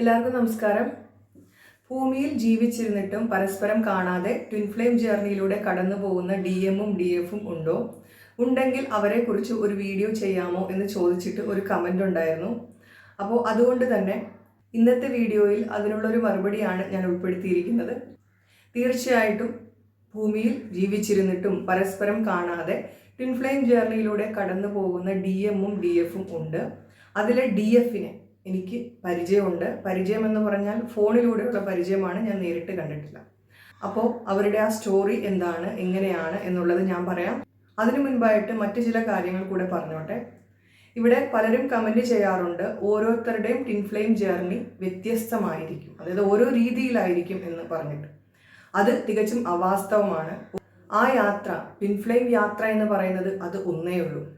എല്ലാവർക്കും നമസ്കാരം. ഭൂമിയിൽ ജീവിച്ചിരുന്നിട്ടും പരസ്പരം കാണാതെ ട്വിൻ ഫ്ലെയിം ജേർണിയിലൂടെ കടന്നു പോകുന്ന ഡി എമ്മും ഡി എഫും ഉണ്ടോ? ഉണ്ടെങ്കിൽ അവരെക്കുറിച്ച് ഒരു വീഡിയോ ചെയ്യാമോ എന്ന് ചോദിച്ചിട്ട് ഒരു കമന്റ് ഉണ്ടായിരുന്നു. അപ്പോൾ അതുകൊണ്ട് തന്നെ ഇന്നത്തെ വീഡിയോയിൽ അതിനുള്ളൊരു മറുപടിയാണ് ഞാൻ ഉൾപ്പെടുത്തിയിരിക്കുന്നത്. തീർച്ചയായിട്ടും ഭൂമിയിൽ ജീവിച്ചിരുന്നിട്ടും പരസ്പരം കാണാതെ ട്വിൻ ഫ്ലെയിം ജേർണിയിലൂടെ കടന്നു പോകുന്ന ഡി എമ്മും ഡി എഫും ഉണ്ട്. അതിലെ ഡി എഫിനെ എനിക്ക് പരിചയമുണ്ട്. പരിചയം എന്ന് പറഞ്ഞാൽ ഫോണിലൂടെയുള്ള പരിചയമാണ് ഞാൻ നേരിട്ട് കണ്ടിട്ടില്ല അപ്പോൾ അവരുടെ ആ സ്റ്റോറി എന്താണ് എങ്ങനെയാണ് എന്നുള്ളത് ഞാൻ പറയാം. അതിനു മുൻപായിട്ട് മറ്റു ചില കാര്യങ്ങൾ കൂടെ പറഞ്ഞോട്ടെ. ഇവിടെ പലരും കമന്റ് ചെയ്യാറുണ്ട് ഓരോരുത്തരുടെയും ടിൻ ഫ്ലെയിം ജേർണി വ്യത്യസ്തമായിരിക്കും. അതായത് ഓരോ രീതിയിലായിരിക്കും എന്ന് പറഞ്ഞിട്ട്. അത് തികച്ചും അവാസ്തവമാണ്. ആ യാത്ര ടിൻഫ്ലെയിം യാത്ര എന്ന് പറയുന്നത് അത് ഒന്നേ ഉള്ളൂ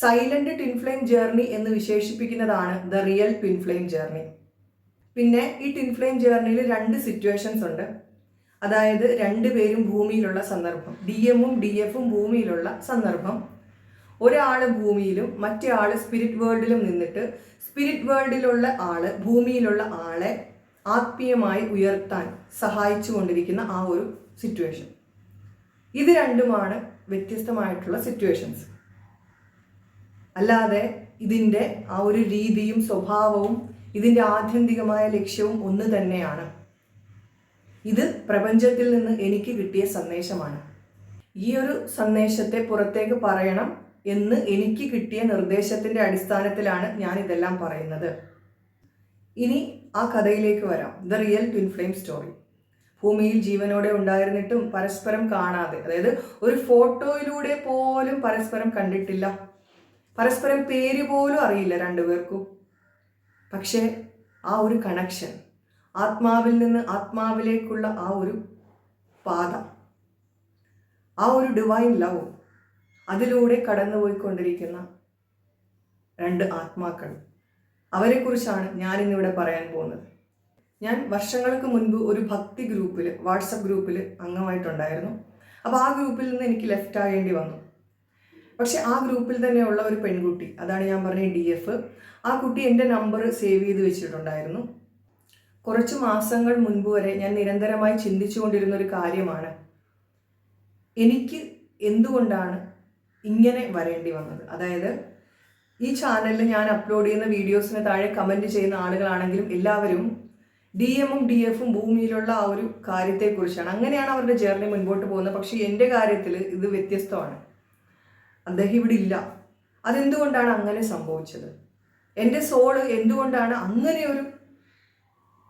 സൈലന്റ് ട്വിൻ ഫ്ലെയിം ജേർണി എന്ന് വിശേഷിപ്പിക്കുന്നതാണ് the real twin flame journey പിന്നെ ഈ ട്വിൻ ഫ്ലെയിം ജേർണിയിൽ രണ്ട് സിറ്റുവേഷൻസ് ഉണ്ട്. അതായത് രണ്ടുപേരും ഭൂമിയിലുള്ള സന്ദർഭം. ഡി എമ്മും ഡി എഫും ഭൂമിയിലുള്ള സന്ദർഭം. ഒരാൾ ഭൂമിയിലും മറ്റേ ആൾ സ്പിരിറ്റ് വേൾഡിലും നിന്നിട്ട് സ്പിരിറ്റ് വേൾഡിലുള്ള ആൾ ഭൂമിയിലുള്ള ആളെ ആത്മീയമായി ഉയർത്താൻ സഹായിച്ചു കൊണ്ടിരിക്കുന്ന ആ ഒരു സിറ്റുവേഷൻ ഇത് രണ്ടുമാണ് വ്യത്യസ്തമായിട്ടുള്ള സിറ്റുവേഷൻസ് അല്ലാതെ ഇതിന്റെ ആ ഒരു രീതിയും സ്വഭാവവും ഇതിന്റെ ആത്യന്തികമായ ലക്ഷ്യവും ഒന്ന് തന്നെയാണ്. ഇത് പ്രപഞ്ചത്തിൽ നിന്ന് എനിക്ക് കിട്ടിയ സന്ദേശമാണ്. ഈ ഒരു സന്ദേശത്തെ പുറത്തേക്ക് പറയണം എന്ന് എനിക്ക് കിട്ടിയ നിർദ്ദേശത്തിന്റെ അടിസ്ഥാനത്തിലാണ് ഞാൻ ഇതെല്ലാം പറയുന്നത്. ഇനി ആ കഥയിലേക്ക് വരാം. The real twin flame story. ഭൂമിയിൽ ജീവനോടെ ഉണ്ടായിരുന്നിട്ടും പരസ്പരം കാണാതെ അതായത് ഒരു ഫോട്ടോയിലൂടെ പോലും പരസ്പരം കണ്ടിട്ടില്ല. പരസ്പരം പേര് പോലും അറിയില്ല രണ്ടുപേർക്കും. പക്ഷേ ആ ഒരു കണക്ഷൻ ആത്മാവിൽ നിന്ന് ആത്മാവിലേക്കുള്ള ആ ഒരു പാത ആ ഒരു ഡിവൈൻ ലവ് അതിലൂടെ കടന്നുപോയിക്കൊണ്ടിരിക്കുന്ന രണ്ട് ആത്മാക്കൾ. അവരെക്കുറിച്ചാണ് ഞാനിന്നിവിടെ പറയാൻ പോകുന്നത്. ഞാൻ വർഷങ്ങൾക്ക് മുൻപ് ഒരു ഭക്തി ഗ്രൂപ്പിൽ വാട്സപ്പ് ഗ്രൂപ്പിൽ അംഗമായിട്ടുണ്ടായിരുന്നു. അപ്പോൾ ആ ഗ്രൂപ്പിൽ നിന്ന് എനിക്ക് ലെഫ്റ്റ് ആകേണ്ടി വന്നു. പക്ഷെ ആ ഗ്രൂപ്പിൽ തന്നെ ഉള്ള ഒരു പെൺകുട്ടി അതാണ് ഞാൻ പറഞ്ഞ ഡി എഫ് ആ കുട്ടി എന്റെ നമ്പർ സേവ് ചെയ്ത് വെച്ചിട്ടുണ്ടായിരുന്നു. കുറച്ച് മാസങ്ങൾ മുൻപ് വരെ ഞാൻ നിരന്തരമായി ചിന്തിച്ചുകൊണ്ടിരുന്ന ഒരു കാര്യമാണ്. എനിക്ക് എന്തുകൊണ്ടാണ് ഇങ്ങനെ വരേണ്ടി വന്നത്? അതായത് ഈ ചാനലിൽ ഞാൻ അപ്ലോഡ് ചെയ്യുന്ന വീഡിയോസിന് താഴെ കമന്റ് ചെയ്യുന്ന ആളുകളാണെങ്കിലും എല്ലാവരും ഡി എമ്മും ഡി എഫും ഭൂമിയിലുള്ള ആ ഒരു കാര്യത്തെക്കുറിച്ചാണ്. അങ്ങനെയാണ് അവരുടെ ജേർണി മുൻപോട്ട് പോകുന്നത്. പക്ഷേ എന്റെ കാര്യത്തിൽ ഇത് വ്യത്യസ്തമാണ്. അദ്ദേഹം ഇവിടെ ഇല്ല അതെന്തുകൊണ്ടാണ് അങ്ങനെ സംഭവിച്ചത്? എന്റെ സോൾ എന്തുകൊണ്ടാണ് അങ്ങനെ ഒരു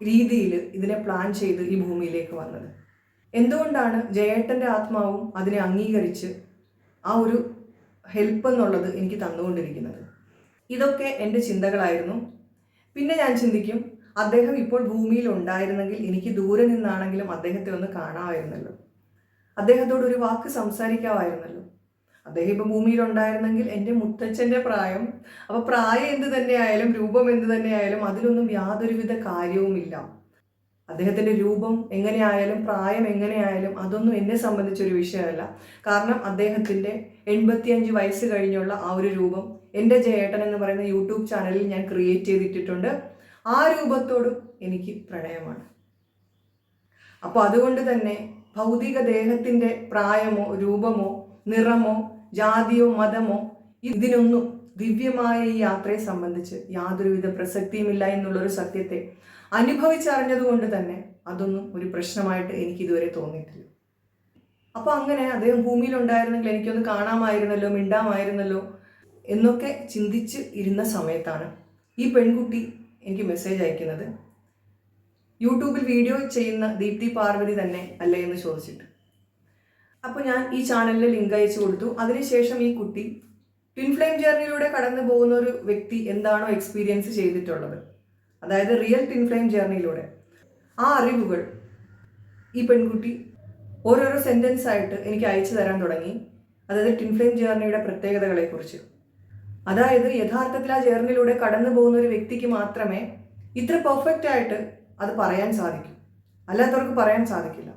രീതിയിൽ ഇതിനെ പ്ലാൻ ചെയ്ത് ഈ ഭൂമിയിലേക്ക് വന്നത്? എന്തുകൊണ്ടാണ് ജയേട്ടന്റെ ആത്മാവും അതിനെ അംഗീകരിച്ച് ആ ഒരു ഹെൽപ്പ് എന്നുള്ളത് എനിക്ക് തന്നുകൊണ്ടിരിക്കുന്നത്? ഇതൊക്കെ എന്റെ ചിന്തകളായിരുന്നു. പിന്നെ ഞാൻ ചിന്തിക്കും അദ്ദേഹം ഇപ്പോൾ ഭൂമിയിൽ ഉണ്ടായിരുന്നെങ്കിൽ എനിക്ക് ദൂരെ നിന്നാണെങ്കിലും അദ്ദേഹത്തെ ഒന്ന് കാണാമായിരുന്നല്ലോ. അദ്ദേഹത്തോട് ഒരു വാക്ക് സംസാരിക്കാമായിരുന്നല്ലോ. അദ്ദേഹം ഇപ്പം ഭൂമിയിൽ ഉണ്ടായിരുന്നെങ്കിൽ എന്റെ മുത്തച്ഛന്റെ പ്രായം അപ്പോൾ പ്രായം എന്ത് തന്നെയായാലും രൂപം എന്ത് തന്നെയായാലും അതിലൊന്നും യാതൊരുവിധ കാര്യവുമില്ല. അദ്ദേഹത്തിന്റെ രൂപം എങ്ങനെയായാലും പ്രായം എങ്ങനെയായാലും അതൊന്നും എന്നെ സംബന്ധിച്ചൊരു വിഷയമല്ല. കാരണം അദ്ദേഹത്തിന്റെ എൺപത്തിയഞ്ച് വയസ്സ് കഴിഞ്ഞുള്ള ആ ഒരു രൂപം എന്റെ ജയേട്ടൻ എന്ന് പറയുന്ന യൂട്യൂബ് ചാനലിൽ ഞാൻ ക്രിയേറ്റ് ചെയ്തിട്ടിട്ടുണ്ട്. ആ രൂപത്തോടും എനിക്ക് പ്രണയമാണ്. അപ്പോൾ അതുകൊണ്ട് തന്നെ ഭൗതിക ദേഹത്തിന്റെ പ്രായമോ രൂപമോ നിറമോ ജാതിയോ മതമോ ഇതിനൊന്നും ദിവ്യമായ ഈ യാത്രയെ സംബന്ധിച്ച് യാതൊരുവിധ പ്രസക്തിയുമില്ല എന്നുള്ളൊരു സത്യത്തെ അനുഭവിച്ചറിഞ്ഞതുകൊണ്ട് തന്നെ അതൊന്നും ഒരു പ്രശ്നമായിട്ട് എനിക്ക് ഇതുവരെ തോന്നിയിട്ടില്ല. അപ്പോൾ അങ്ങനെ അദ്ദേഹം ഭൂമിയിൽ ഉണ്ടായിരുന്നെങ്കിൽ എനിക്കൊന്ന് കാണാമായിരുന്നല്ലോ മിണ്ടാമായിരുന്നല്ലോ എന്നൊക്കെ ചിന്തിച്ച് ഇരുന്ന സമയത്താണ് ഈ പെൺകുട്ടി എനിക്ക് മെസ്സേജ് അയക്കുന്നത്. യൂട്യൂബിൽ വീഡിയോ ചെയ്യുന്ന ദീപ്തി പാർവതി തന്നെ അല്ലേ എന്ന് ചോദിച്ചിട്ട്. അപ്പോൾ ഞാൻ ഈ ചാനലിൽ ലിങ്ക് അയച്ചു കൊടുത്തു. അതിനുശേഷം ഈ കുട്ടി ട്വിൻ ഫ്ലെയിം ജേർണിയിലൂടെ കടന്നു പോകുന്ന ഒരു വ്യക്തി എന്താണോ എക്സ്പീരിയൻസ് ചെയ്തിട്ടുള്ളത്. അതായത് റിയൽ ട്വിൻ ഫ്ലെയിം ജേർണിയിലൂടെ ആ അറിവുകൾ ഈ പെൺകുട്ടി ഓരോരോ സെന്റൻസ് ആയിട്ട് എനിക്ക് അയച്ചു തരാൻ തുടങ്ങി. അതായത് ട്വിൻ ഫ്ലെയിം ജേർണിയുടെ പ്രത്യേകതകളെക്കുറിച്ച്. അതായത് യഥാർത്ഥത്തിൽ ആ ജേർണിയിലൂടെ കടന്നു പോകുന്ന ഒരു വ്യക്തിക്ക് മാത്രമേ ഇത്ര പെർഫെക്റ്റ് ആയിട്ട് അത് പറയാൻ സാധിക്കൂ. അല്ലാത്തവർക്ക് പറയാൻ സാധിക്കില്ല.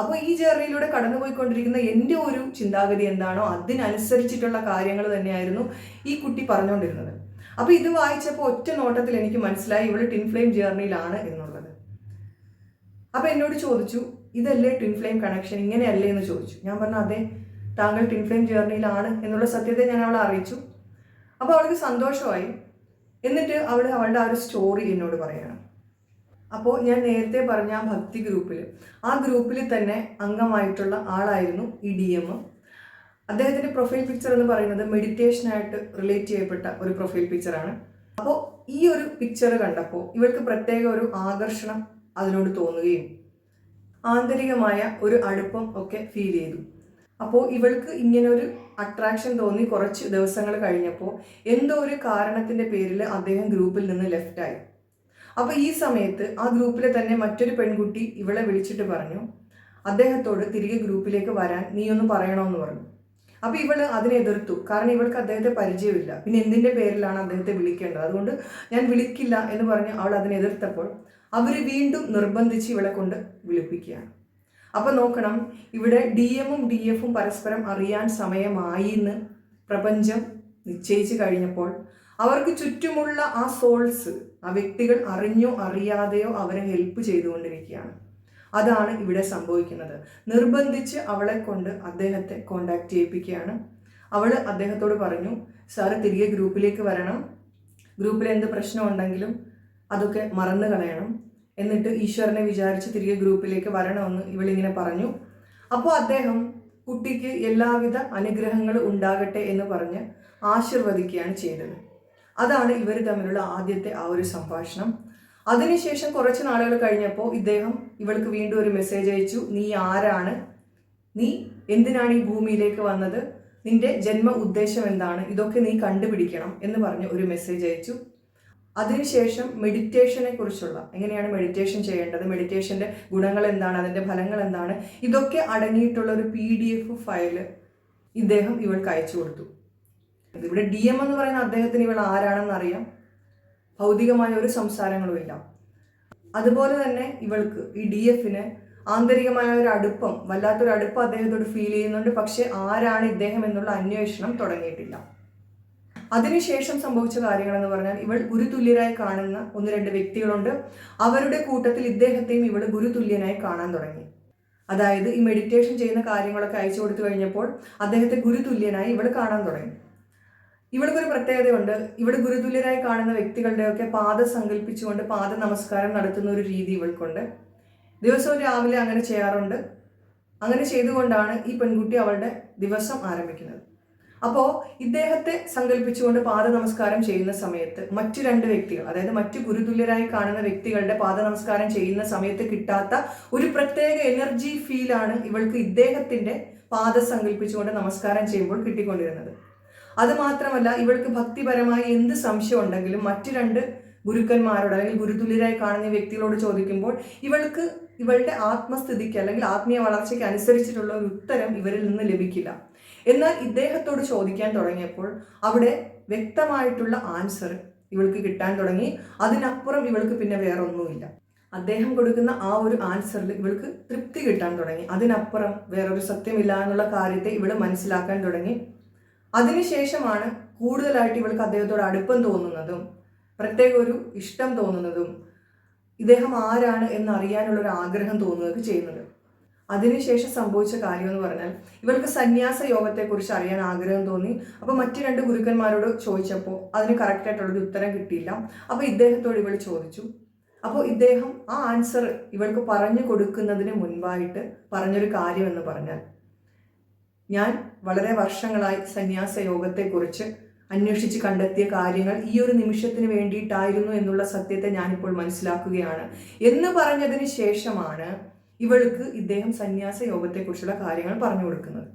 അപ്പോൾ ഈ ജേർണിയിലൂടെ കടന്നുപോയിക്കൊണ്ടിരിക്കുന്ന എന്റെ ഒരു ചിന്താഗതി എന്താണോ അതിനനുസരിച്ചിട്ടുള്ള കാര്യങ്ങൾ തന്നെയായിരുന്നു ഈ കുട്ടി പറഞ്ഞുകൊണ്ടിരുന്നത്. അപ്പോൾ ഇത് വായിച്ചപ്പോൾ ഒറ്റ നോട്ടത്തിൽ എനിക്ക് മനസ്സിലായി ഇവൾ ടിൻ ഫ്ലെയിം ജേർണിയിലാണ് എന്നുള്ളത്. അപ്പോൾ എന്നോട് ചോദിച്ചു ഇതല്ലേ ട്വിൻ ഫ്ലെയിം കണക്ഷൻ? ഇങ്ങനെയല്ലേ? എന്ന് ചോദിച്ചു. ഞാൻ പറഞ്ഞു അതെ താങ്കൾ ട്വിൻ ഫ്ലെയിം ജേർണിയിലാണ് എന്നുള്ള സത്യത്തെ ഞാൻ അവളെ അറിയിച്ചു. അപ്പോൾ അവൾക്ക് സന്തോഷമായി. എന്നിട്ട് അവൾ അവളുടെ ആ ഒരു സ്റ്റോറി എന്നോട് പറയണം. അപ്പോൾ ഞാൻ നേരത്തെ പറഞ്ഞ ആ ഭക്തി ഗ്രൂപ്പിൽ ആ ഗ്രൂപ്പിൽ തന്നെ അംഗമായിട്ടുള്ള ആളായിരുന്നു ഈ ഡി എം അദ്ദേഹത്തിന്റെ പ്രൊഫൈൽ പിക്ചർ എന്ന് പറയുന്നത് മെഡിറ്റേഷനായിട്ട് റിലേറ്റ് ചെയ്യപ്പെട്ട ഒരു പ്രൊഫൈൽ പിക്ചറാണ് അപ്പോൾ ഈ ഒരു പിക്ചർ കണ്ടപ്പോൾ ഇവർക്ക് പ്രത്യേക ഒരു ആകർഷണം അതിനോട് തോന്നുകയും ആന്തരികമായ ഒരു അടുപ്പം ഒക്കെ ഫീൽ ചെയ്തു. അപ്പോൾ ഇവൾക്ക് ഇങ്ങനെ ഒരു അട്രാക്ഷൻ തോന്നി കുറച്ച് ദിവസങ്ങൾ കഴിഞ്ഞപ്പോൾ എന്തോ ഒരു കാരണത്തിന്റെ പേരിൽ അദ്ദേഹം ഗ്രൂപ്പിൽ നിന്ന് ലെഫ്റ്റായി അപ്പോൾ ഈ സമയത്ത് ആ ഗ്രൂപ്പിലെ തന്നെ മറ്റൊരു പെൺകുട്ടി ഇവളെ വിളിച്ചിട്ട് പറഞ്ഞു അദ്ദേഹത്തോട് തിരികെ ഗ്രൂപ്പിലേക്ക് വരാൻ നീ ഒന്ന് പറയണമെന്ന് പറഞ്ഞു. അപ്പോൾ ഇവൾ അതിനെ എതിർത്തു. കാരണം ഇവൾക്ക് അദ്ദേഹത്തെ പരിചയമില്ല. പിന്നെ എന്തിന്റെ പേരിലാണ് അദ്ദേഹത്തെ വിളിക്കേണ്ടത്? അതുകൊണ്ട് ഞാൻ വിളിക്കില്ല എന്ന് പറഞ്ഞ് അവൾ അതിനെ എതിർത്തപ്പോൾ അവർ വീണ്ടും നിർബന്ധിച്ച് ഇവളെ കൊണ്ട് വിളിപ്പിക്കുകയാണ്. അപ്പോൾ നോക്കണം ഇവിടെ ഡി എമ്മും ഡി എഫും പരസ്പരം അറിയാൻ സമയമായി എന്ന് പ്രപഞ്ചം നിശ്ചയിച്ചു കഴിഞ്ഞപ്പോൾ അവർക്ക് ചുറ്റുമുള്ള ആ സോൾസ് ആ വ്യക്തികൾ അറിഞ്ഞോ അറിയാതെയോ അവരെ ഹെൽപ്പ് ചെയ്തുകൊണ്ടിരിക്കുകയാണ്. അതാണ് ഇവിടെ സംഭവിക്കുന്നത്. നിർബന്ധിച്ച് അവളെ കൊണ്ട് അദ്ദേഹത്തെ കോണ്ടാക്ട് ചെയ്യിപ്പിക്കുകയാണ്. അവൾ അദ്ദേഹത്തോട് പറഞ്ഞു സാറ് തിരികെ ഗ്രൂപ്പിലേക്ക് വരണം. ഗ്രൂപ്പിൽ എന്ത് പ്രശ്നം ഉണ്ടെങ്കിലും അതൊക്കെ മറന്നു കളയണം. എന്നിട്ട് ഈശ്വരനെ വിചാരിച്ച് തിരികെ ഗ്രൂപ്പിലേക്ക് വരണമെന്ന് ഇവളിങ്ങനെ പറഞ്ഞു. അപ്പോൾ അദ്ദേഹം കുട്ടിക്ക് എല്ലാവിധ അനുഗ്രഹങ്ങളും ഉണ്ടാകട്ടെ എന്ന് പറഞ്ഞ് ആശീർവദിക്കുകയാണ് ചെയ്തത്. അതാണ് ഇവർ തമ്മിലുള്ള ആദ്യത്തെ ആ ഒരു സംഭാഷണം. അതിനുശേഷം കുറച്ച് നാളുകൾ കഴിഞ്ഞപ്പോൾ ഇദ്ദേഹം ഇവൾക്ക് വീണ്ടും ഒരു മെസ്സേജ് അയച്ചു. നീ ആരാണ്? നീ എന്തിനാണ് ഈ ഭൂമിയിലേക്ക് വന്നത്? നിന്റെ ജന്മ ഉദ്ദേശം എന്താണ്? ഇതൊക്കെ നീ കണ്ടുപിടിക്കണം എന്ന് പറഞ്ഞ് ഒരു മെസ്സേജ് അയച്ചു. അതിനുശേഷം മെഡിറ്റേഷനെ കുറിച്ചുള്ള എങ്ങനെയാണ് മെഡിറ്റേഷൻ ചെയ്യേണ്ടത്? മെഡിറ്റേഷന്റെ ഗുണങ്ങൾ എന്താണ്? അതിന്റെ ഫലങ്ങൾ എന്താണ്? ഇതൊക്കെ അടങ്ങിയിട്ടുള്ള ഒരു പി ഡി എഫ് ഫയൽ ഇദ്ദേഹം ഇവൾക്ക് അയച്ചു കൊടുത്തു. ഇവിടെ ഡി എം എന്ന് പറയുന്ന അദ്ദേഹത്തിന് ഇവൾ ആരാണെന്ന് അറിയാം. ഭൗതികമായ ഒരു സംസാരങ്ങളുമില്ല അതുപോലെ തന്നെ ഇവൾക്ക് ഈ ഡി എഫിന് ആന്തരികമായ ഒരു അടുപ്പം വല്ലാത്തൊരു അടുപ്പം അദ്ദേഹത്തോട് ഫീൽ ചെയ്യുന്നുണ്ട്. പക്ഷെ ആരാണ് ഇദ്ദേഹം എന്നുള്ള അന്വേഷണം തുടങ്ങിയിട്ടില്ല. അതിനുശേഷം സംഭവിച്ച കാര്യങ്ങൾ എന്ന് പറഞ്ഞാൽ ഇവൾ ഗുരുതുല്യരായി കാണുന്ന ഒന്ന് രണ്ട് വ്യക്തികളുണ്ട്. അവരുടെ കൂട്ടത്തിൽ ഇദ്ദേഹത്തെയും ഇവൾ ഗുരുതുല്യനായി കാണാൻ തുടങ്ങി. അതായത് ഈ മെഡിറ്റേഷൻ ചെയ്യുന്ന കാര്യങ്ങളൊക്കെ അയച്ചു കൊടുത്തു കഴിഞ്ഞപ്പോൾ അദ്ദേഹത്തെ ഗുരുതുല്യനായി ഇവൾ കാണാൻ തുടങ്ങി. ഇവൾക്കൊരു പ്രത്യേകതയുണ്ട്. ഇവിടെ ഗുരുതുല്യരായി കാണുന്ന വ്യക്തികളുടെയൊക്കെ പാദ സങ്കല്പിച്ചുകൊണ്ട് പാദ നമസ്കാരം നടത്തുന്ന ഒരു രീതി ഇവൾക്കുണ്ട്. ദിവസവും രാവിലെ അങ്ങനെ ചെയ്യാറുണ്ട്. അങ്ങനെ ചെയ്തുകൊണ്ടാണ് ഈ പെൺകുട്ടി അവളുടെ ദിവസം ആരംഭിക്കുന്നത്. അപ്പോൾ ഇദ്ദേഹത്തെ സങ്കല്പിച്ചുകൊണ്ട് പാദ നമസ്കാരം ചെയ്യുന്ന സമയത്ത് മറ്റു രണ്ട് വ്യക്തികൾ അതായത് മറ്റു ഗുരുതുല്യരായി കാണുന്ന വ്യക്തികളുടെ പാദ നമസ്കാരം ചെയ്യുന്ന സമയത്ത് കിട്ടാത്ത ഒരു പ്രത്യേക എനർജി ഫീലാണ് ഇവൾക്ക് ഇദ്ദേഹത്തിന്റെ പാദ സങ്കല്പിച്ചുകൊണ്ട് നമസ്കാരം ചെയ്യുമ്പോൾ കിട്ടിക്കൊണ്ടിരുന്നത്. അത് മാത്രമല്ല ഇവൾക്ക് ഭക്തിപരമായി എന്ത് സംശയം ഉണ്ടെങ്കിലും മറ്റു രണ്ട് ഗുരുക്കന്മാരോട് അല്ലെങ്കിൽ ഗുരുതുല്യരായി കാണുന്ന വ്യക്തികളോട് ചോദിക്കുമ്പോൾ ഇവൾക്ക് ഇവളുടെ ആത്മസ്ഥിതിക്ക് അല്ലെങ്കിൽ ആത്മീയ വളർച്ചയ്ക്ക് അനുസരിച്ചിട്ടുള്ള ഒരു ഉത്തരം ഇവരിൽ നിന്ന് ലഭിക്കില്ല. എന്നാൽ ഇദ്ദേഹത്തോട് ചോദിക്കാൻ തുടങ്ങിയപ്പോൾ അവിടെ വ്യക്തമായിട്ടുള്ള ആൻസർ ഇവൾക്ക് കിട്ടാൻ തുടങ്ങി. അതിനപ്പുറം ഇവൾക്ക് പിന്നെ വേറെ ഒന്നുമില്ല അദ്ദേഹം കൊടുക്കുന്ന ആ ഒരു ആൻസറിൽ ഇവൾക്ക് തൃപ്തി കിട്ടാൻ തുടങ്ങി. അതിനപ്പുറം വേറൊരു സത്യമില്ല എന്നുള്ള കാര്യത്തെ ഇവൾ മനസ്സിലാക്കാൻ തുടങ്ങി. അതിനുശേഷമാണ് കൂടുതലായിട്ട് ഇവൾക്ക് അദ്ദേഹത്തോട് അടുപ്പം തോന്നുന്നതും പ്രത്യേക ഒരു ഇഷ്ടം തോന്നുന്നതും ഇദ്ദേഹം ആരാണ് എന്നറിയാനുള്ള ഒരു ആഗ്രഹം തോന്നുകയൊക്കെ ചെയ്യുന്നത്. അതിനുശേഷം സംഭവിച്ച കാര്യം എന്ന് പറഞ്ഞാൽ ഇവർക്ക് സന്യാസ യോഗത്തെക്കുറിച്ച് അറിയാൻ ആഗ്രഹം തോന്നി. അപ്പോൾ മറ്റു രണ്ട് ഗുരുക്കന്മാരോട് ചോദിച്ചപ്പോൾ അതിന് കറക്റ്റായിട്ടുള്ളൊരു ഉത്തരം കിട്ടിയില്ല. അപ്പോൾ ഇദ്ദേഹത്തോട് ഇവൾ ചോദിച്ചു. അപ്പോൾ ഇദ്ദേഹം ആ ആൻസർ ഇവൾക്ക് പറഞ്ഞു കൊടുക്കുന്നതിന് മുൻപായിട്ട് പറഞ്ഞൊരു കാര്യം എന്ന് പറഞ്ഞാൽ ഞാൻ വളരെ വർഷങ്ങളായി സന്യാസ യോഗത്തെക്കുറിച്ച് അന്വേഷിച്ച് കണ്ടെത്തിയ കാര്യങ്ങൾ ഈ ഒരു നിമിഷത്തിന് വേണ്ടിയിട്ടായിരുന്നു എന്നുള്ള സത്യത്തെ ഞാനിപ്പോൾ മനസ്സിലാക്കുകയാണ്. എന്ന് പറഞ്ഞതിന് ശേഷമാണ് ഇവൾക്ക് ഇദ്ദേഹം സന്യാസ യോഗത്തെക്കുറിച്ചുള്ള കാര്യങ്ങൾ പറഞ്ഞു കൊടുക്കുന്നത്.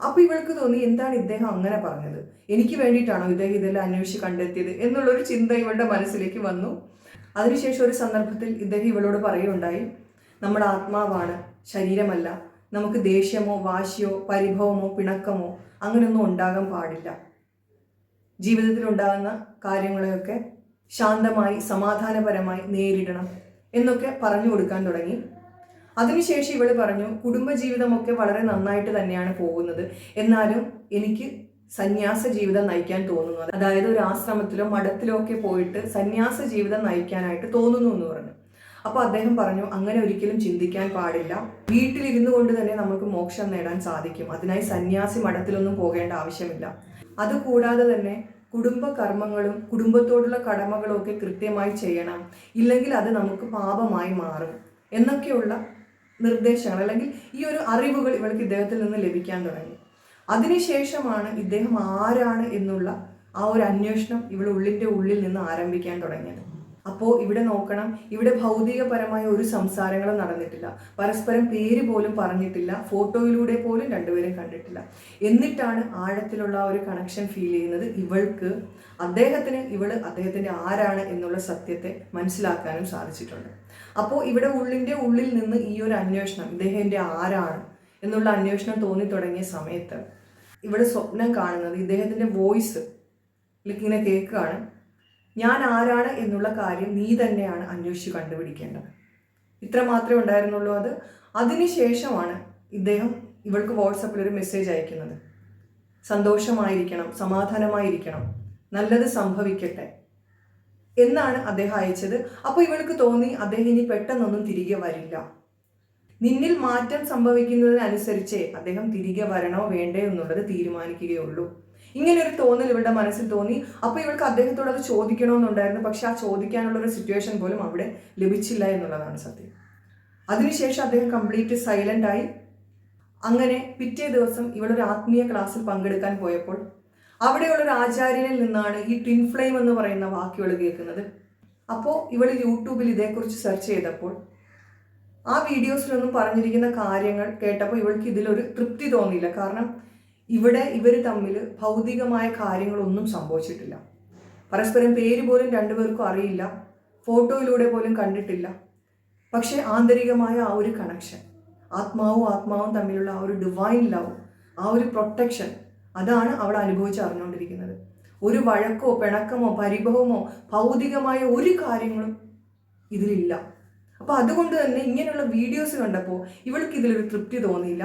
അപ്പോൾ ഇവൾക്ക് തോന്നി എന്താണ് ഇദ്ദേഹം അങ്ങനെ പറഞ്ഞത്? എനിക്ക് വേണ്ടിയിട്ടാണോ ഇദ്ദേഹം ഇതെല്ലാം അന്വേഷിച്ച് കണ്ടെത്തിയത് എന്നുള്ളൊരു ചിന്ത ഇവളുടെ മനസ്സിലേക്ക് വന്നു. അതിനുശേഷം ഒരു സന്ദർഭത്തിൽ ഇദ്ദേഹം ഇവളോട് പറയുകയുണ്ടായി നമ്മൾ ആത്മാവാണ് ശരീരമല്ല നമുക്ക് ദേഷ്യമോ വാശിയോ പരിഭവമോ പിണക്കമോ അങ്ങനെയൊന്നും ഉണ്ടാകാൻ പാടില്ല. ജീവിതത്തിൽ ഉണ്ടാകുന്ന കാര്യങ്ങളെയൊക്കെ ശാന്തമായി സമാധാനപരമായി നേരിടണം എന്നൊക്കെ പറഞ്ഞു കൊടുക്കാൻ തുടങ്ങി. അതിനുശേഷം ഇവൾ പറഞ്ഞു കുടുംബജീവിതമൊക്കെ വളരെ നന്നായിട്ട് തന്നെയാണ് പോകുന്നത്. എന്നാലും എനിക്ക് സന്യാസ ജീവിതം നയിക്കാൻ തോന്നുന്നു. അതായത് ഒരു ആശ്രമത്തിലോ മഠത്തിലോ ഒക്കെ പോയിട്ട് സന്യാസ ജീവിതം നയിക്കാനായിട്ട് തോന്നുന്നു എന്ന് പറഞ്ഞു. അപ്പോൾ അദ്ദേഹം പറഞ്ഞു അങ്ങനെ ഒരിക്കലും ചിന്തിക്കാൻ പാടില്ല. വീട്ടിലിരുന്നു കൊണ്ട് തന്നെ നമുക്ക് മോക്ഷം നേടാൻ സാധിക്കും. അതിനായി സന്യാസി മഠത്തിലൊന്നും പോകേണ്ട ആവശ്യമില്ല. അതുകൂടാതെ തന്നെ കുടുംബ കർമ്മങ്ങളും കുടുംബത്തോടുള്ള കടമകളും ഒക്കെ കൃത്യമായി ചെയ്യണം. ഇല്ലെങ്കിൽ അത് നമുക്ക് പാപമായി മാറും. എന്നൊക്കെയുള്ള നിർദ്ദേശങ്ങൾ അല്ലെങ്കിൽ ഈ ഒരു അറിവുകൾ ഇവൾക്ക് ഇദ്ദേഹത്തിൽ നിന്ന് ലഭിക്കാൻ തുടങ്ങി. അതിനുശേഷമാണ് ഇദ്ദേഹം ആരാണ് എന്നുള്ള ആ ഒരു അന്വേഷണം ഇവൾ ഉള്ളിന്റെ ഉള്ളിൽ നിന്ന് ആരംഭിക്കാൻ തുടങ്ങിയത്. അപ്പോൾ ഇവിടെ നോക്കണം ഇവിടെ ഭൗതികപരമായ ഒരു സംസാരങ്ങളും നടന്നിട്ടില്ല. പരസ്പരം പേര് പോലും പറഞ്ഞിട്ടില്ല ഫോട്ടോയിലൂടെ പോലും രണ്ടുപേരും കണ്ടിട്ടില്ല. എന്നിട്ടാണ് ആഴത്തിലുള്ള ഒരു കണക്ഷൻ ഫീൽ ചെയ്യുന്നത് ഇവൾക്ക് അദ്ദേഹത്തിന് ഇവൾ അദ്ദേഹത്തിന്റെ ആരാണ് എന്നുള്ള സത്യത്തെ മനസ്സിലാക്കാനും സാധിച്ചിട്ടുണ്ട്. അപ്പോൾ ഇവിടെ ഉള്ളിന്റെ ഉള്ളിൽ നിന്ന് ഈ ഒരു അന്വേഷണം ഇദ്ദേഹത്തിന്റെ ആരാണ് എന്നുള്ള അന്വേഷണം തോന്നി തുടങ്ങിയ സമയത്ത് ഇവിടെ സ്വപ്നം കാണുന്നത് ഇദ്ദേഹത്തിന്റെ വോയിസ് ഇങ്ങനെ കേൾക്കുകയാണ്. ഞാൻ ആരാണ് എന്നുള്ള കാര്യം നീ തന്നെയാണ് അന്വേഷിച്ച് കണ്ടുപിടിക്കേണ്ടത്. ഇത്ര മാത്രമേ ഉണ്ടായിരുന്നുള്ളൂ അത്. അതിനുശേഷമാണ് ഇദ്ദേഹം ഇവൾക്ക് വാട്സപ്പിൽ ഒരു മെസ്സേജ് അയക്കുന്നത്. സന്തോഷമായിരിക്കണം സമാധാനമായിരിക്കണം നല്ലത് സംഭവിക്കട്ടെ എന്നാണ് അദ്ദേഹം അയച്ചത്. അപ്പോൾ ഇവൾക്ക് തോന്നി അദ്ദേഹം ഇനി പെട്ടെന്നൊന്നും തിരികെ വരില്ല. നിന്നിൽ മാറ്റം സംഭവിക്കുന്നതിനനുസരിച്ചേ അദ്ദേഹം തിരികെ വരണോ വേണ്ടേ എന്നുള്ളത് തീരുമാനിക്കുകയുള്ളൂ. ഇങ്ങനെ ഒരു തോന്നൽ ഇവരുടെ മനസ്സിൽ തോന്നി. അപ്പോൾ ഇവൾക്ക് അദ്ദേഹത്തോട് അത് ചോദിക്കണമെന്നുണ്ടായിരുന്നു. പക്ഷെ ആ ചോദിക്കാനുള്ള ഒരു സിറ്റുവേഷൻ പോലും അവിടെ ലഭിച്ചില്ല എന്നുള്ളതാണ് സത്യം. അതിനുശേഷം അദ്ദേഹം കംപ്ലീറ്റ് സൈലന്റ് ആയി. അങ്ങനെ പിറ്റേ ദിവസം ഇവളൊരു ആത്മീയ ക്ലാസ്സിൽ പങ്കെടുക്കാൻ പോയപ്പോൾ അവിടെയുള്ള ഒരു ആചാര്യനിൽ നിന്നാണ് ഈ ട്വിൻ ഫ്ലെയിം എന്ന് പറയുന്ന വാക്കുകൾ കേൾക്കുന്നത്. അപ്പോൾ ഇവൾ യൂട്യൂബിൽ ഇതേക്കുറിച്ച് സെർച്ച് ചെയ്തപ്പോൾ ആ വീഡിയോസിലൊന്നും പറഞ്ഞിരിക്കുന്ന കാര്യങ്ങൾ കേട്ടപ്പോൾ ഇവൾക്ക് ഇതിലൊരു തൃപ്തി തോന്നിയില്ല. കാരണം ഇവിടെ ഇവർ തമ്മിൽ ഭൗതികമായ കാര്യങ്ങളൊന്നും സംഭവിച്ചിട്ടില്ല. പരസ്പരം പേര് പോലും രണ്ടുപേർക്കും അറിയില്ല. ഫോട്ടോയിലൂടെ പോലും കണ്ടിട്ടില്ല. പക്ഷേ ആന്തരികമായ ആ ഒരു കണക്ഷൻ ആത്മാവും ആത്മാവും തമ്മിലുള്ള ആ ഒരു ഡിവൈൻ ലവ് ആ ഒരു പ്രൊട്ടക്ഷൻ അതാണ് അവിടെ അനുഭവിച്ച് അറിഞ്ഞുകൊണ്ടിരിക്കുന്നത്. ഒരു വഴക്കോ പിണക്കമോ പരിഭവമോ ഭൗതികമായ ഒരു കാര്യങ്ങളും ഇതിലില്ല. അപ്പോൾ അതുകൊണ്ട് തന്നെ ഇങ്ങനെയുള്ള വീഡിയോസ് കണ്ടപ്പോൾ ഇവൾക്ക് ഇതിലൊരു തൃപ്തി തോന്നിയില്ല.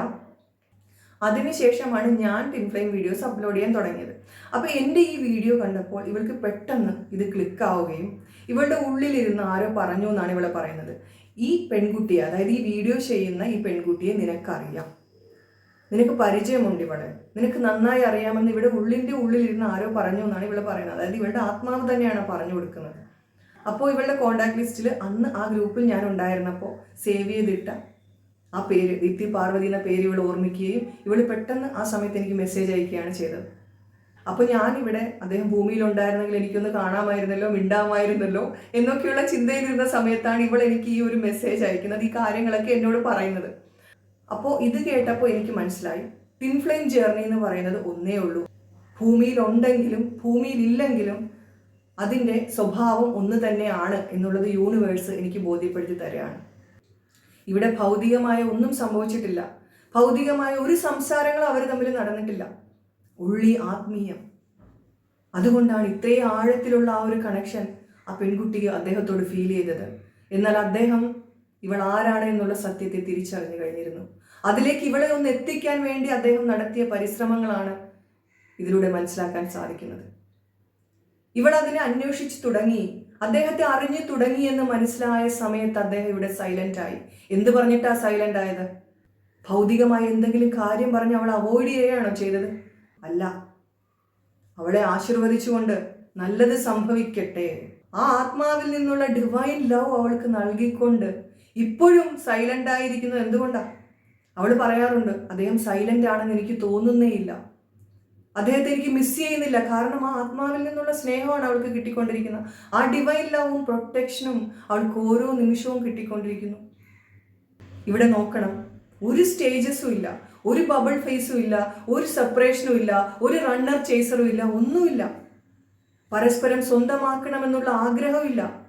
അതിനുശേഷമാണ് ഞാൻ ടിൻഫ്ലെയിം വീഡിയോസ് അപ്ലോഡ് ചെയ്യാൻ തുടങ്ങിയത്. അപ്പോൾ എന്റെ ഈ വീഡിയോ കണ്ടപ്പോൾ ഇവൾക്ക് പെട്ടെന്ന് ഇത് ക്ലിക്ക് ആവുകയും ഇവളുടെ ഉള്ളിലിരുന്ന് ആരോ പറഞ്ഞു എന്നാണ് ഇവളെ പറയുന്നത്. ഈ പെൺകുട്ടിയെ അതായത് ഈ വീഡിയോ ചെയ്യുന്ന ഈ പെൺകുട്ടിയെ നിനക്കറിയാം. നിനക്ക് പരിചയമുണ്ട് ഇവിടെ നിനക്ക് നന്നായി അറിയാമെന്ന് ഇവിടെ ഉള്ളിന്റെ ഉള്ളിലിരുന്ന് ആരോ പറഞ്ഞു എന്നാണ് ഇവിടെ പറയുന്നത്. അതായത് ഇവളുടെ ആത്മാവ് തന്നെയാണ് പറഞ്ഞു കൊടുക്കുന്നത്. അപ്പോൾ ഇവളുടെ കോണ്ടാക്ട് ലിസ്റ്റിൽ അന്ന് ആ ഗ്രൂപ്പിൽ ഞാൻ ഉണ്ടായിരുന്നപ്പോൾ സേവ് ചെയ്തിട്ട ആ പേര് ദീപ്തി പാർവതി എന്ന പേര് ഇവൾ ഓർമ്മിക്കുകയും ഇവൾ പെട്ടെന്ന് ആ സമയത്ത് എനിക്ക് മെസ്സേജ് അയക്കുകയാണ് ചെയ്തത്. അപ്പോൾ ഞാനിവിടെ അദ്ദേഹം ഭൂമിയിലുണ്ടായിരുന്നെങ്കിൽ എനിക്കൊന്ന് കാണാമായിരുന്നല്ലോ മിണ്ടാമായിരുന്നല്ലോ എന്നൊക്കെയുള്ള ചിന്തയിലിരുന്ന സമയത്താണ് ഇവൾ എനിക്ക് ഈ ഒരു മെസ്സേജ് അയക്കുന്നത് ഈ കാര്യങ്ങളൊക്കെ എന്നോട് പറയുന്നത്. അപ്പോൾ ഇത് കേട്ടപ്പോൾ എനിക്ക് മനസ്സിലായി. ടിൻ ഫ്ലെയിം ജേർണി എന്ന് പറയുന്നത് ഒന്നേ ഉള്ളൂ. ഭൂമിയിലുണ്ടെങ്കിലും ഭൂമിയിലില്ലെങ്കിലും അതിന്റെ സ്വഭാവം ഒന്ന് തന്നെയാണ് എന്നുള്ളത് യൂണിവേഴ്സ് എനിക്ക് ബോധ്യപ്പെടുത്തി തരികയാണ്. ഇവിടെ ഭൗതികമായ ഒന്നും സംഭവിച്ചിട്ടില്ല. ഭൗതികമായ ഒരു സംസാരങ്ങളും അവർ തമ്മിൽ നടന്നിട്ടില്ല. ഉള്ളി ആത്മീയം. അതുകൊണ്ടാണ് ഇത്രയും ആഴത്തിലുള്ള ആ ഒരു കണക്ഷൻ ആ പെൺകുട്ടി അദ്ദേഹത്തോട് ഫീൽ ചെയ്തത്. എന്നാൽ അദ്ദേഹം ഇവൾ ആരാണ് എന്നുള്ള സത്യത്തെ തിരിച്ചറിഞ്ഞു കഴിഞ്ഞിരുന്നു. അതിലേക്ക് ഇവളെ ഒന്ന് എത്തിക്കാൻ വേണ്ടി അദ്ദേഹം നടത്തിയ പരിശ്രമങ്ങളാണ് ഇതിലൂടെ മനസ്സിലാക്കാൻ സാധിക്കുന്നത്. ഇവൾ അതിനെ അന്വേഷിച്ചു തുടങ്ങി. അദ്ദേഹത്തെ അറിഞ്ഞു തുടങ്ങി എന്ന് മനസ്സിലായ സമയത്ത് അദ്ദേഹം ഇവിടെ സൈലന്റ് ആയി. എന്ത് പറഞ്ഞിട്ടാ സൈലന്റ് ആയത്? ഭൗതികമായ എന്തെങ്കിലും കാര്യം പറഞ്ഞ് അവൾ അവോയ്ഡ് ചെയ്യുകയാണോ ചെയ്തത്? അല്ല. അവളെ ആശീർവദിച്ചുകൊണ്ട് നല്ലത് സംഭവിക്കട്ടെ. ആ ആത്മാവിൽ നിന്നുള്ള ഡിവൈൻ ലവ് അവൾക്ക് നൽകിക്കൊണ്ട് ഇപ്പോഴും സൈലന്റ് ആയിരിക്കുന്നത് എന്തുകൊണ്ടാ? അവൾ പറയാറുണ്ട് അദ്ദേഹം സൈലന്റ് ആണെന്ന് എനിക്ക് തോന്നുന്നേയില്ല. അദ്ദേഹത്തെ എനിക്ക് മിസ് ചെയ്യുന്നില്ല. കാരണം ആ ആത്മാവിൽ നിന്നുള്ള സ്നേഹമാണ് അവൾക്ക് കിട്ടിക്കൊണ്ടിരിക്കുന്നത്. ആ ഡിവൈൻ ലവും പ്രൊട്ടക്ഷനും അവൾക്ക് ഓരോ നിമിഷവും കിട്ടിക്കൊണ്ടിരിക്കുന്നു. ഇവിടെ നോക്കണം. ഒരു സ്റ്റേജസും ഇല്ല. ഒരു ബബിൾ ഫേസും ഇല്ല. ഒരു സെപ്പറേഷനും ഇല്ല. ഒരു റണ്ണർ ചേസറും ഇല്ല. ഒന്നുമില്ല. പരസ്പരം സ്വന്തമാക്കണമെന്നുള്ള ആഗ്രഹമില്ല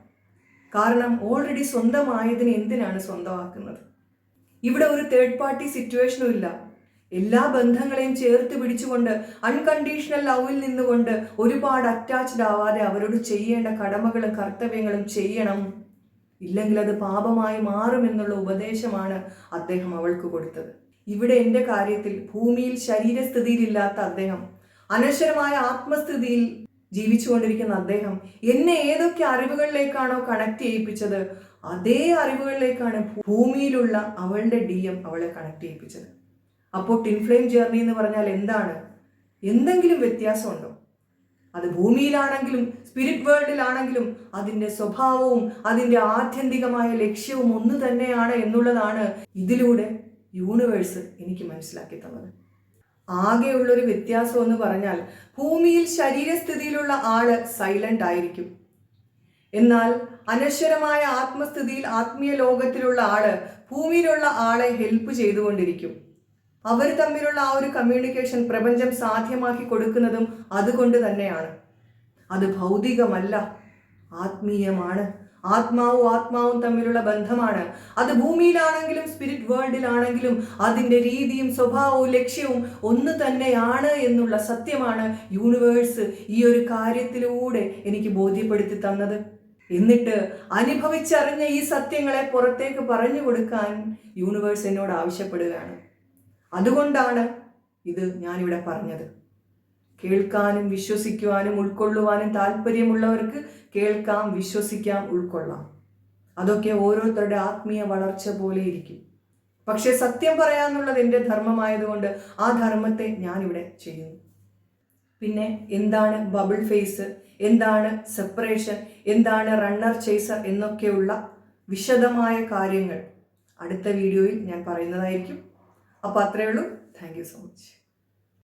കാരണം ഓൾറെഡി സ്വന്തമായതിന് എന്തിനാണ് സ്വന്തമാക്കുന്നത്? ഇവിടെ ഒരു തേർഡ് പാർട്ടി സിറ്റുവേഷനും ഇല്ല. എല്ലാ ബന്ധങ്ങളെയും ചേർത്ത് പിടിച്ചുകൊണ്ട് അൺകണ്ടീഷണൽ ലവിൽ നിന്നുകൊണ്ട് ഒരുപാട് അറ്റാച്ച്ഡ് ആവാതെ അവരോട് ചെയ്യേണ്ട കടമകളും കർത്തവ്യങ്ങളും ചെയ്യണം. ഇല്ലെങ്കിൽ അത് പാപമായി മാറുമെന്നുള്ള ഉപദേശമാണ് അദ്ദേഹം അവൾക്ക് കൊടുത്തത്. ഇവിടെ എന്റെ കാര്യത്തിൽ ഭൂമിയിൽ ശരീരസ്ഥിതിയിലില്ലാത്ത അദ്ദേഹം അനശ്വരമായ ആത്മസ്ഥിതിയിൽ ജീവിച്ചുകൊണ്ടിരിക്കുന്ന അദ്ദേഹം എന്നെ ഏതൊക്കെ അറിവുകളിലേക്കാണോ കണക്ട് ചെയ്യിപ്പിച്ചത് അതേ അറിവുകളിലേക്കാണ് ഭൂമിയിലുള്ള അവളുടെ ഡി എം അവളെ കണക്ട് ചെയ്യിപ്പിച്ചത്. അപ്പോൾ ടിൻഫ്ലെയിം ജേർണി എന്ന് പറഞ്ഞാൽ എന്താണ്? എന്തെങ്കിലും വ്യത്യാസമുണ്ടോ? അത് ഭൂമിയിലാണെങ്കിലും സ്പിരിറ്റ് വേൾഡിലാണെങ്കിലും അതിന്റെ സ്വഭാവവും അതിന്റെ ആത്യന്തികമായ ലക്ഷ്യവും ഒന്ന് തന്നെയാണ് എന്നുള്ളതാണ് ഇതിലൂടെ യൂണിവേഴ്സ് എനിക്ക് മനസ്സിലാക്കി തന്നത്. ആകെയുള്ളൊരു വ്യത്യാസം എന്ന് പറഞ്ഞാൽ ഭൂമിയിൽ ശരീരസ്ഥിതിയിലുള്ള ആൾ സൈലന്റ് ആയിരിക്കും. എന്നാൽ അനശ്വരമായ ആത്മസ്ഥിതിയിൽ ആത്മീയ ലോകത്തിലുള്ള ആൾ ഭൂമിയിലുള്ള ആളെ ഹെൽപ്പ് ചെയ്തുകൊണ്ടിരിക്കും. അവർ തമ്മിലുള്ള ആ ഒരു കമ്മ്യൂണിക്കേഷൻ പ്രപഞ്ചം സാധ്യമാക്കി കൊടുക്കുന്നതും അതുകൊണ്ട് തന്നെയാണ്. അത് ഭൗതികമല്ല ആത്മീയമാണ്. ആത്മാവും ആത്മാവും തമ്മിലുള്ള ബന്ധമാണ്. അത് ഭൂമിയിലാണെങ്കിലും സ്പിരിറ്റ് വേൾഡിലാണെങ്കിലും അതിന്റെ രീതിയും സ്വഭാവവും ലക്ഷ്യവും ഒന്ന് തന്നെയാണ് എന്നുള്ള സത്യമാണ് യൂണിവേഴ്സ് ഈ ഒരു കാര്യത്തിലൂടെ എനിക്ക് ബോധ്യപ്പെടുത്തി തന്നത്. എന്നിട്ട് അനുഭവിച്ചറിഞ്ഞ ഈ സത്യങ്ങളെ പുറത്തേക്ക് പറഞ്ഞു കൊടുക്കാൻ യൂണിവേഴ്സ് എന്നോട് ആവശ്യപ്പെടുകയാണ്. അതുകൊണ്ടാണ് ഇത് ഞാനിവിടെ പറഞ്ഞത്. കേൾക്കാനും വിശ്വസിക്കുവാനും ഉൾക്കൊള്ളുവാനും താല്പര്യമുള്ളവർക്ക് കേൾക്കാം വിശ്വസിക്കാം ഉൾക്കൊള്ളാം. അതൊക്കെ ഓരോരുത്തരുടെ ആത്മീയ വളർച്ച പോലെ ഇരിക്കും. പക്ഷെ സത്യം പറയാന്നുള്ളത് എന്റെ ധർമ്മമായതുകൊണ്ട് ആ ധർമ്മത്തെ ഞാനിവിടെ ചെയ്യുന്നു. പിന്നെ എന്താണ് ബബിൾ ഫേസ്? എന്താണ് സെപ്പറേഷൻ? എന്താണ് റണ്ണർ ചേസർ എന്നൊക്കെയുള്ള വിശദമായ കാര്യങ്ങൾ അടുത്ത വീഡിയോയിൽ ഞാൻ പറയുന്നതായിരിക്കും. അപ്പോൾ അത്രയേ ഉള്ളൂ. Thank you so much